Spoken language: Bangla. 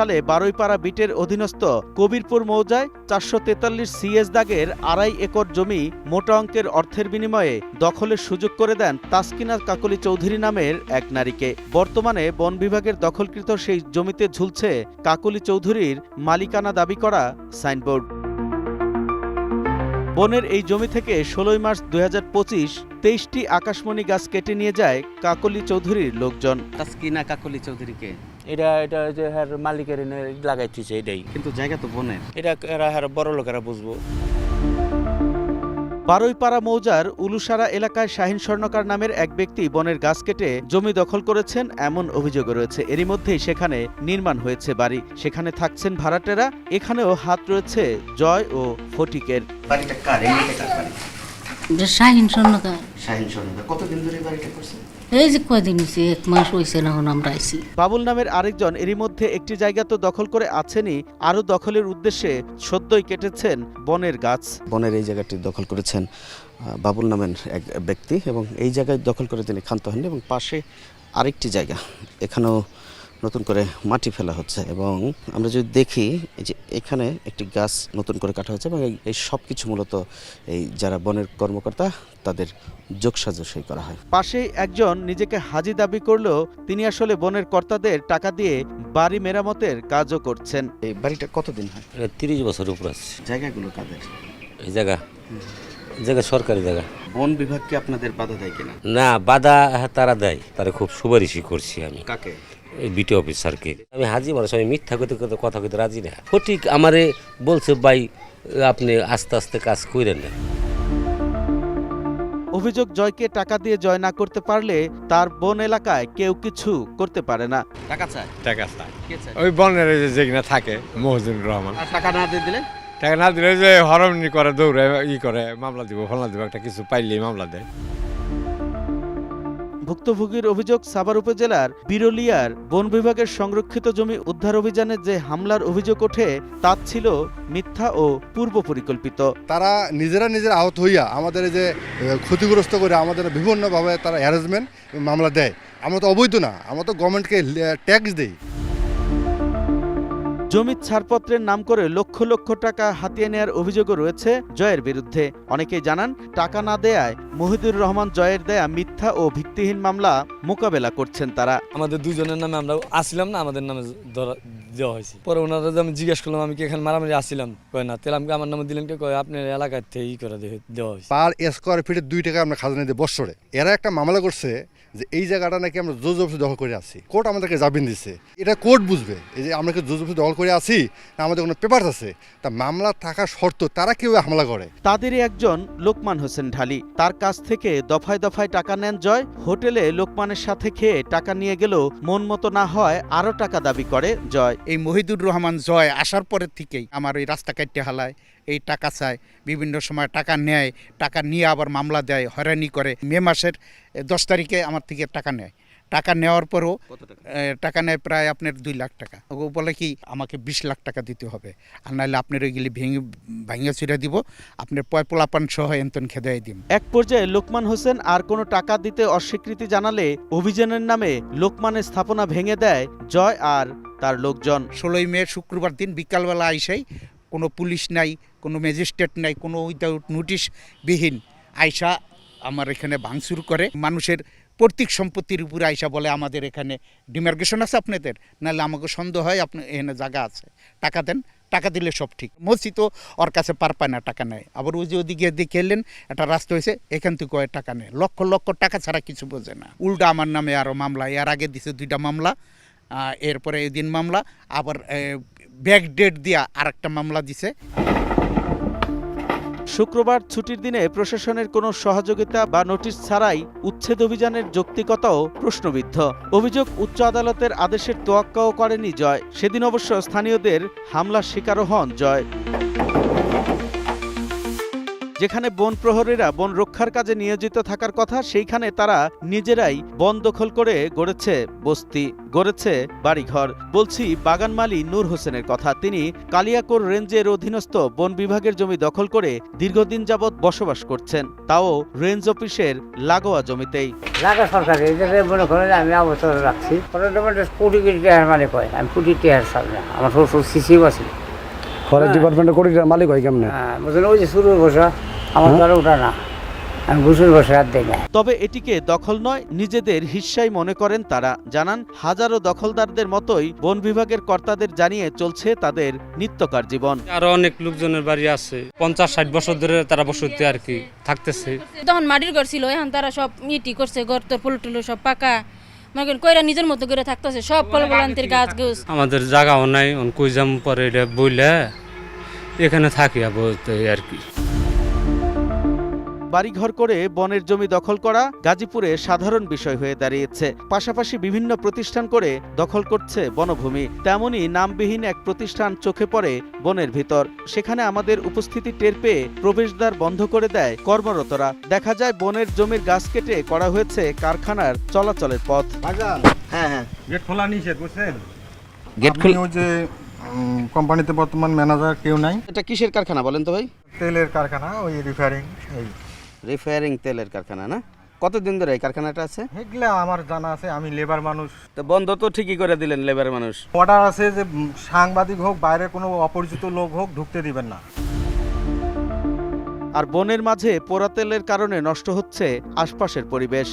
সালে বারুইপাড়া বিটের অধীনস্থ কবিরপুর মৌজায় চারশো তেতাল্লিশ সিএস দাগের আড়াই একর জমি মোটা অঙ্কের অর্থের বিনিময়ে দখলের সুযোগ করে দেন তাসকিনা কাকলি চৌধুরী নামের এক নারীকে। বর্তমানে বন বিভাগের দখলকৃত সেই জমিতে ঝুলছে কাকলি চৌধুরীর মালিকানা দাবি করা সাইনবোর্ড। বনের এই জমি থেকে ষোলোই মার্চ দুই হাজার পঁচিশ তেইশটি আকাশমণি গাছ কেটে নিয়ে যায় কাকলি চৌধুরীর লোকজন। তাসকিনা কাকলি চৌধুরীকে এটা এটা যে হ্যার মালিকের এনে লাগাইতেছে এটাই। কিন্তু জায়গা তো বনের এটা এরা হ্যার বড় লোকেরা বুঝব। বারুইপাড়া মৌজার উলুসারা এলাকায় শাহিন স্বর্ণকার নামের এক ব্যক্তি বনের গাছ কেটে জমি দখল করেছেন এমন অভিযোগ রয়েছে। এরই মধ্যেই সেখানে নির্মাণ হয়েছে বাড়ি। সেখানে থাকছেন ভাড়াটেরা। এখানেও হাত রয়েছে জয় ও ফটিকের। বাড়িটা কার? এমনিতে কার? বাড়ি যে শাহিন স্বর্ণকার। শাহিন স্বর্ণকার। কতদিন ধরে বাড়িটা করছে এই যে কয়দিন হয়েছে এক মাস হয়েছে না আমরা আইছি। বাবুল নামের আরেকজন এরই মধ্যে একটি জায়গা তো দখল করে আছেনই আরও দখলের উদ্দেশ্যে সদ্যই কেটেছেন বনের গাছ। বনের এই জায়গাটি দখল করেছেন বাবুল নামের এক ব্যক্তি এবং এই জায়গায় দখল করে তিনি ক্ষান্ত হন এবং পাশে আরেকটি জায়গা। এখানেও নতুন করে মাটি ফেলা হচ্ছে এবং আমরা যদি দেখি এই যে এখানে একটি গাছ নতুন করে কাটা হচ্ছে এবং এই- এই সব কিছু মূলত এই যারা বনের কর্মকর্তা তাদের যোগসাজশই করা হয়। পাশেই একজন নিজেকে হাজি দাবি করলেও তিনি আসলে বনের কর্তাদের টাকা দিয়ে বাড়ি মেরামতের কাজও করছেন। এই বাড়িটা কতদিন হয়? তিরিশ বছর উপর আছে। জায়গাগুলো কাদের? এই জায়গা? জায়গা সরকারি জায়গা। বন বিভাগকে আপনাদের বাধা দেয় কিনা? না বাধা তারা দেয়। তারা খুব সুপারিশই করছি আমি। কাকে? এই বিটি অফিসারকে। আমি হাজি মানুষ আমি মিথ্যা কথা কথা কথা কইতে রাজি না। ফটিক আমারে বলছে ভাই আপনি আস্তে আস্তে কাজ করেন না। অভিযোগ জয়কে টাকা দিয়ে জয় না করতে পারলে তার বন এলাকায় কেউ কিছু করতে পারে না। টাকা চায়? টাকা চায়। ওই বনের ওই যে যেখানে থাকে মহজুর রহমান। টাকা না দিয়ে দিলে? টাকা না দিলে যে হরমনি করে দৌড়ে ই করে মামলা দিব ফলনা দিব একটা কিছু পাইলেই মামলা দেয়। ভুক্তভোগীর অভিযোগ সাভার উপজেলার বিরলিয়ার বন বিভাগের সংরক্ষিত জমি উদ্ধার অভিযানে যে হামলার অভিযোগ ওঠে তা ছিল মিথ্যা ও পূর্ব পরিকল্পিত তারা নিজেরা নিজের আহত হইয়া আমাদের যে ক্ষতিগ্রস্ত করে আমাদের বিভিন্নভাবে তারা অ্যারেঞ্জমেন্ট মামলা দেয়। আমরা তো অবৈধ না, আমরা তো গভর্নমেন্টকে ট্যাক্স দেই। জমির ছাড়পত্রের নাম করে লক্ষ লক্ষ টাকা হাতিয়ে নেয়ার অভিযোগও রয়েছে জয়ের বিরুদ্ধে। অনেকেই জানান টাকা না দেয়ায় মহিদুর রহমান জয়ের দেয়া মিথ্যা ও ভিত্তিহীন মামলা মোকাবেলা করছেন তারা। আমাদের দুইজনের নামে আমরা আসছিলাম না আমাদের নামে দেওয়া হয়েছে। পরে ওনারা যে আমি জিজ্ঞেস করলাম আমি কি এখানে মারামারি আসছিলাম? কয় না। তাহলে আমাকে আমার নামে দিলেন কে? কয় আপনার এলাকার থেকে ই করে দেওয়া হয়েছে। পার স্কোয়ার ফিটে দুই টাকা আমরা খাজনা দিই বৎসরে। এরা একটা মামলা করছে যে এই জায়গাটা নাকি আমরা জোর জবসি দখল করে আছি। কোর্ট আমাদেরকে জামিন দিচ্ছে এটা কোর্ট বুঝবে। এই যে আমরা কি জোর জবসি দখল করে আছি না আমাদের কোনো পেপার আছে? তা মামলা থাকা শর্ত তারা কেউ হামলা করে? তাদেরই একজন লোকমান হোসেন ঢালি। তার কাছ থেকে দফায় দফায় টাকা নেন জয়। হোটেলে লোকমানের সাথে খেয়ে টাকা নিয়ে গেলেও মন মতো না হয় আরও টাকা দাবি করে জয়। এই মহিদুর রহমান জয় আসার পরের থেকেই আমার ওই রাস্তা কাটতে হালায়। এই টাকা চায়। বিভিন্ন সময় টাকা নেয় টাকা নিয়ে আবার মামলা দেয় হয়রানি করে। মে মাসের দশ তারিখে আমার থেকে টাকা নেয়। টাকা নেওয়ার পরও টাকা? নেয় প্রায় আপনার দুই লাখ টাকা। ও বলে কি আমাকে বিশ লাখ টাকা দিতে হবে। আর নাহলে আপনার ওইগুলি ভেঙে ভাঙিয়ে চুরে দিব। আপনার পয় পোলাপান সহ এন্তন খেদাই দিন এক পর্যায়ে লোকমান হোসেন আর কোনো টাকা দিতে অস্বীকৃতি জানালে অভিযানের নামে লোকমানের স্থাপনা ভেঙে দেয় জয় আর তার লোকজন। ষোলোই মে শুক্রবার দিন বিকালবেলা আইসাই কোনো পুলিশ নাই, কোনো ম্যাজিস্ট্রেট নাই, কোনো উইদাউট নোটিশ বিহীন। আইসা আমার এখানে ভাঙচুর করে। মানুষের পৈতৃক সম্পত্তির উপরে আইসা বলে আমাদের এখানে ডিমার্গেশন আছে আপনাদের? নাহলে আমাকে সন্দেহ হয় আপনি এখানে জায়গা আছে। টাকা দেন, টাকা দিলে সব ঠিক। মসজিদ তো ওর কাছে পার পায় না, টাকা নেয়। আবার ওই যে ওদিকে দেখে এলেন, একটা রাস্তা হয়েছে, এখান থেকে ওই টাকা নেয়। লক্ষ লক্ষ টাকা ছাড়া কিছু বোঝে না। উল্টা আমার নামে আরও মামলা, এর আগে দিছে দুইটা মামলা এরপরে এই দিন মামলা, আবার ব্যাক ডেট দিয়া আরেকটা মামলা দিছে। শুক্রবার ছুটির দিনে প্রশাসনের কোনো সহযোগিতা বা নোটিশ ছাড়াই উচ্ছেদ অভিযানের যৌক্তিকতাও প্রশ্নবিদ্ধ। অভিযোগ উচ্চ আদালতের আদেশের তোয়াক্কাও করেনি জয়। সেদিন অবশ্য স্থানীয়দের হামলার শিকারও হন জয়। যেখানে বন প্রহরীরা বন রক্ষার কাজে নিয়োজিত থাকার কথা সেইখানে তারা নিজেরাই বন দখল করে গড়েছে বস্তি গড়েছে বাড়িঘর। বলছি বাগান মালি নূর হোসেনের কথা। তিনি কালিয়াকোর রেঞ্জের অধীনস্থ বন বিভাগের জমি দখল করে দীর্ঘদিন যাবৎ বসবাস করছেন। তাও রেঞ্জ অফিসের লাগোয়া জমিতেই। লাগা সরকারি এদের মনে করেন আমি অবসর রাখছি। কোটি কোটি টাকার মালিক হয়। আমি কোটি টাকার সামনে। আমার শ্বশুর সিসিও আছিল ফরেস্ট ডিপার্টমেন্টের কোটি টাকার মালিক হয় কেমনে? হ্যাঁ ওই যে শুরু বসা আমার দ্বারা ওটা না। আমি ঘুষুর বসে হাত দিই না তবে এটিকে দখল নয়? নিজেদের হিস্সাই মনে করেন তারা। জানান হাজারো দখলদারদের মতোই বন বিভাগের কর্তাদের জানিয়ে চলছে তাদের নিত্যকার জীবন। আরও অনেক লোকজনের বাড়ি আছে। পঞ্চাশ ষাট বছর ধরে তারা বসতি আর কি থাকতেছে। তখন মাটির ঘর ছিল এখন তারা সব ইটি করছে ঘর তোর ফুল টুলো সব পাকা। মনে করেন কইরা নিজের মতো করে থাকতেছে সব কলবলান্তির গাছ গুছ। আমাদের জায়গাও নাই অন কই যাম পরে এটা বইলে এখানে থাকি আপাতত এই আর কি। বাড়িঘর করে বনের জমি দখল করা গাজীপুরে সাধারণ বিষয় হয়ে দাঁড়িয়েছে। পাশাপাশি বিভিন্ন প্রতিষ্ঠান করে দখল করছে বনভূমি। তেমনই নামবিহীন এক প্রতিষ্ঠান চোখে পড়ে বনের ভিতর। সেখানে আমাদের উপস্থিতি টের পেয়ে প্রবেশদ্বার বন্ধ করে দেয় কর্মরতরা। দেখা যায় বনের জমির গাছ কেটে করা হয়েছে কারখানার চলাচলের পথ। হ্যাঁ হ্যাঁ। গেট খোলা নিষেধ বুঝছেন? গেট খুল যে কোম্পানিতে বর্তমান ম্যানেজার কেউ নাই? এটা কিসের কারখানা বলেন তো ভাই? তেলের কারখানা ওই রিফারিং এই। রিফায়ারিং তেলের কারখানা না? কতদিন ধরে এই কারখানাটা আছে? এগুলা আমার জানা আছে আমি লেবার মানুষ। তো বন্ধ তো ঠিকই করে দিলেন লেবার মানুষ। অর্ডার আছে যে সাংবাদিক হোক বাইরে কোনো অপরিচিত লোক হোক ঢুকতে দিবেন না। আর বনের মাঝে পোড়া তেলের কারণে নষ্ট হচ্ছে আশপাশের পরিবেশ।